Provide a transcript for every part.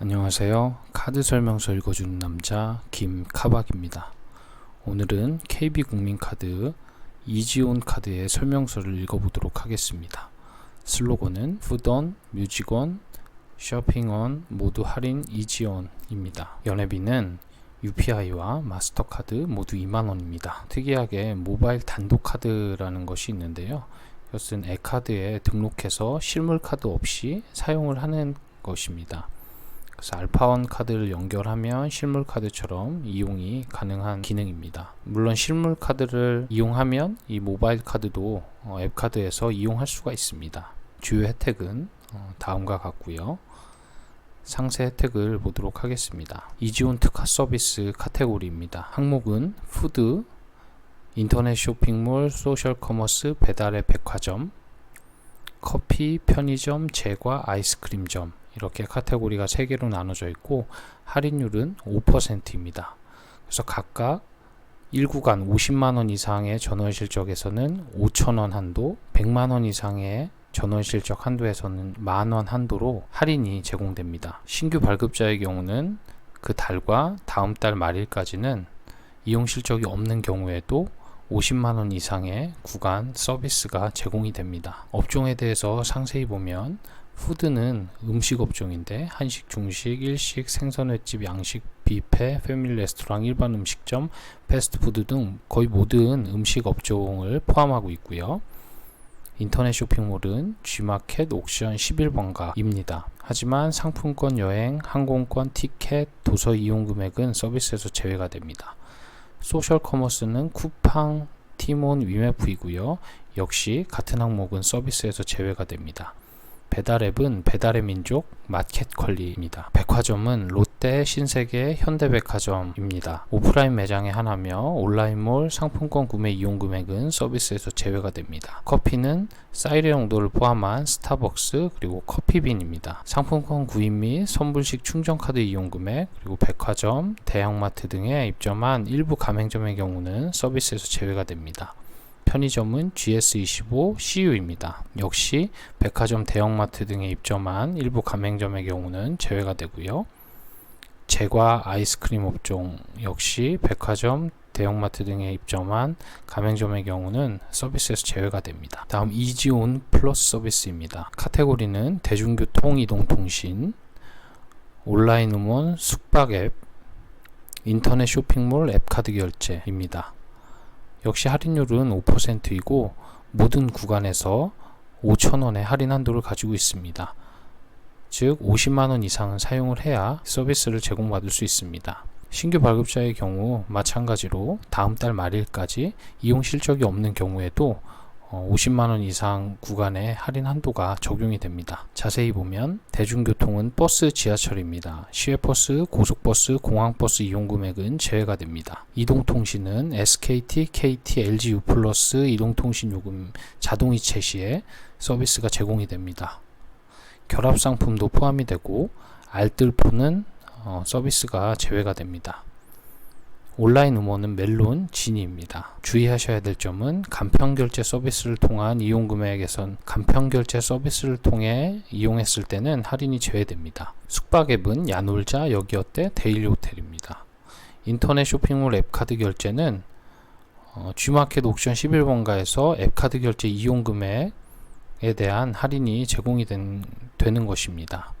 안녕하세요. 카드 설명서 읽어주는 남자 김카박입니다. 오늘은 KB국민카드 이지온 카드의 설명서를 읽어보도록 하겠습니다. 슬로건은 푸던, 뮤직온, 쇼핑온 모두 할인 이지온입니다. 연회비는 UPI와 마스터카드 모두 2만원입니다. 특이하게 모바일 단독카드라는 것이 있는데요. 이것은 에카드에 등록해서 실물카드 없이 사용을 하는 것입니다. 그래서 알파원 카드를 연결하면 실물 카드처럼 이용이 가능한 기능입니다. 물론 실물 카드를 이용하면 이 모바일 카드도 어, 앱 카드에서 이용할 수가 있습니다. 주요 혜택은 어, 다음과 같고요. 상세 혜택을 보도록 하겠습니다. 이지온 특화 서비스 카테고리입니다. 항목은 푸드, 인터넷 쇼핑몰, 소셜 커머스, 배달의 백화점, 커피, 편의점, 제과, 아이스크림점 이렇게 카테고리가 3개로 나눠져 있고 할인율은 5%입니다. 그래서 각각 1구간 50만원 이상의 전원 실적에서는 5천원 한도, 100만원 이상의 전원 실적 한도에서는 만원 한도로 할인이 제공됩니다. 신규 발급자의 경우는 그 달과 다음 달 말일까지는 이용 실적이 없는 경우에도 50만원 이상의 구간 서비스가 제공이 됩니다. 업종에 대해서 상세히 보면 푸드는 음식 업종인데 한식, 중식, 일식, 생선횟집, 양식, 뷔페, 패밀리 레스토랑, 일반 음식점, 패스트푸드 등 거의 모든 음식 업종을 포함하고 있고요. 인터넷 쇼핑몰은 G마켓 옥션 11번가입니다. 하지만 상품권 여행, 항공권, 티켓, 도서 이용 금액은 서비스에서 제외가 됩니다. 소셜 커머스는 쿠팡, 티몬, 위메프이고요. 역시 같은 항목은 서비스에서 제외가 됩니다. 배달앱은 배달의 민족 마켓컬리입니다. 백화점은 롯데, 신세계, 현대백화점입니다. 오프라인 매장에 하나며 온라인몰 상품권 구매 이용 금액은 서비스에서 제외가 됩니다. 커피는 사이레 용도를 포함한 스타벅스 그리고 커피빈입니다. 상품권 구입 및 선불식 충전카드 이용 금액 그리고 백화점, 대형마트 등에 입점한 일부 가맹점의 경우는 서비스에서 제외가 됩니다. 편의점은 GS25 CU입니다. 역시 백화점 대형마트 등에 입점한 일부 가맹점의 경우는 제외가 되고요. 제과 아이스크림 업종 역시 백화점 대형마트 등에 입점한 가맹점의 경우는 서비스에서 제외가 됩니다. 다음 이지온 플러스 서비스입니다. 카테고리는 대중교통 이동통신, 온라인 음원, 숙박 앱, 인터넷 쇼핑몰 앱카드 결제입니다. 역시 할인율은 5%이고 모든 구간에서 5,000원의 할인 한도를 가지고 있습니다. 즉 50만원 이상은 사용을 해야 서비스를 제공받을 수 있습니다. 신규 발급자의 경우 마찬가지로 다음 달 말일까지 이용 실적이 없는 경우에도 50만원 어, 이상 구간의 할인 한도가 적용이 됩니다. 자세히 보면 대중교통은 버스, 지하철입니다. 시외버스, 고속버스, 공항버스 이용 금액은 제외가 됩니다. 이동통신은 SKT, KT, LGU 플러스 이동통신 요금 자동이체 시에 서비스가 제공이 됩니다. 결합상품도 포함이 되고 알뜰폰은 어, 서비스가 제외가 됩니다. 온라인 음원은 멜론 진입니다. 주의하셔야 될 점은 간편결제 서비스를 통한 이용 금액에선 간편결제 서비스를 통해 이용했을 때는 할인이 제외됩니다. 숙박 앱은 야놀자, 여기어때, 데일리 호텔입니다. 인터넷 쇼핑몰 앱카드 결제는 어, G마켓 옥션 11번가에서 앱카드 결제 이용 금액에 대한 할인이 제공이 된, 되는 것입니다.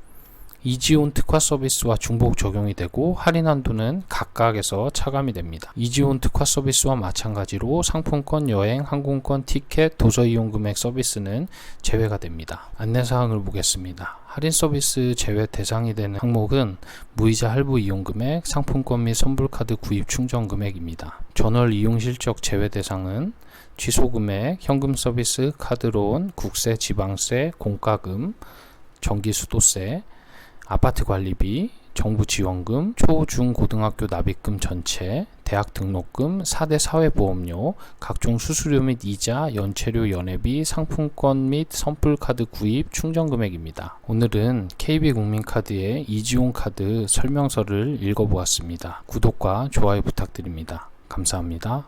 이지온 특화 서비스와 중복 적용이 되고 할인 한도는 각각에서 차감이 됩니다. 이지온 특화 서비스와 마찬가지로 상품권, 여행, 항공권, 티켓, 도서 이용 금액 서비스는 제외가 됩니다. 안내 사항을 보겠습니다. 할인 서비스 제외 대상이 되는 항목은 무이자 할부 이용 금액, 상품권 및 선불카드 구입 충전 금액입니다. 전월 이용 실적 제외 대상은 취소 금액, 현금 서비스, 카드론, 국세, 지방세, 공과금, 전기 수도세, 아파트 관리비, 정부 지원금, 초, 중, 고등학교 납입금 전체, 대학 등록금, 4대 사회보험료, 각종 수수료 및 이자, 연체료, 연회비, 상품권 및 선불카드 구입, 충전 금액입니다. 오늘은 KB국민카드의 이지용 카드 설명서를 읽어보았습니다. 구독과 좋아요 부탁드립니다. 감사합니다.